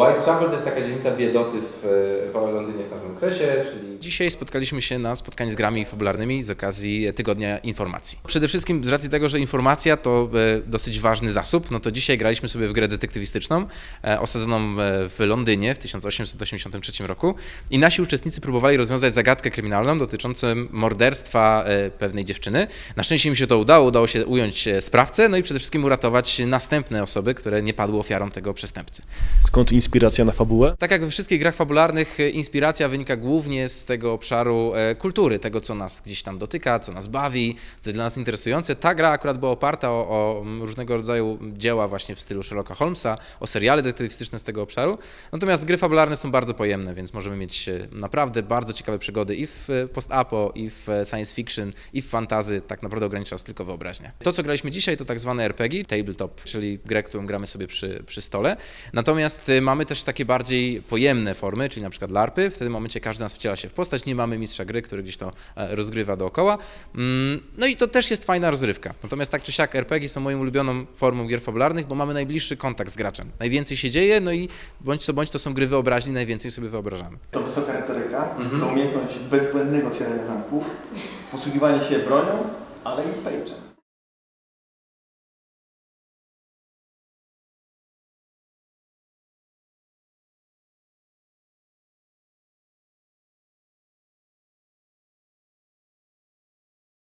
Whitechapel to jest taka dzielnica biedoty w, w Londynie w tamtym okresie, czyli... Dzisiaj spotkaliśmy się na spotkaniu z grami fabularnymi z okazji Tygodnia Informacji. Przede wszystkim z racji tego, że informacja to e, dosyć ważny zasób, no to dzisiaj graliśmy sobie w grę detektywistyczną e, osadzoną w Londynie w 1883 roku i nasi uczestnicy próbowali rozwiązać zagadkę kryminalną dotyczącą morderstwa e, pewnej dziewczyny. Na szczęście mi się to udało, udało się ująć sprawcę, no i przede wszystkim uratować następne osoby, które nie padły ofiarą tego przestępcy. Skąd inspiracja na fabułę? Tak jak we wszystkich grach fabularnych, inspiracja wynika głównie z tego obszaru e, kultury, tego co nas gdzieś tam dotyka, co nas bawi, co jest dla nas interesujące. Ta gra akurat była oparta o, o różnego rodzaju dzieła właśnie w stylu Sherlocka Holmesa, o seriale detektywistyczne z tego obszaru. Natomiast gry fabularne są bardzo pojemne, więc możemy mieć e, naprawdę bardzo ciekawe przygody i w e, post-apo, i w science fiction, i w fantazy. Tak naprawdę ogranicza nas tylko wyobraźnia. To, co graliśmy dzisiaj, to tak zwane RPG, tabletop, czyli grę, którą gramy sobie przy, przy stole. Natomiast mamy też takie bardziej pojemne formy, czyli na przykład LARPy. W tym momencie każdy z nas wciela się w postać, nie mamy mistrza gry, który gdzieś to e, rozgrywa dookoła. Mm, No i to też jest fajna rozrywka. Natomiast tak czy siak RPG są moją ulubioną formą gier fabularnych, bo mamy najbliższy kontakt z graczem. Najwięcej się dzieje, no i bądź co bądź to są gry wyobraźni, najwięcej sobie wyobrażamy. To wysoka retoryka, to umiejętność bezbłędnego otwierania zamków, posługiwanie się bronią, ale i pejczem.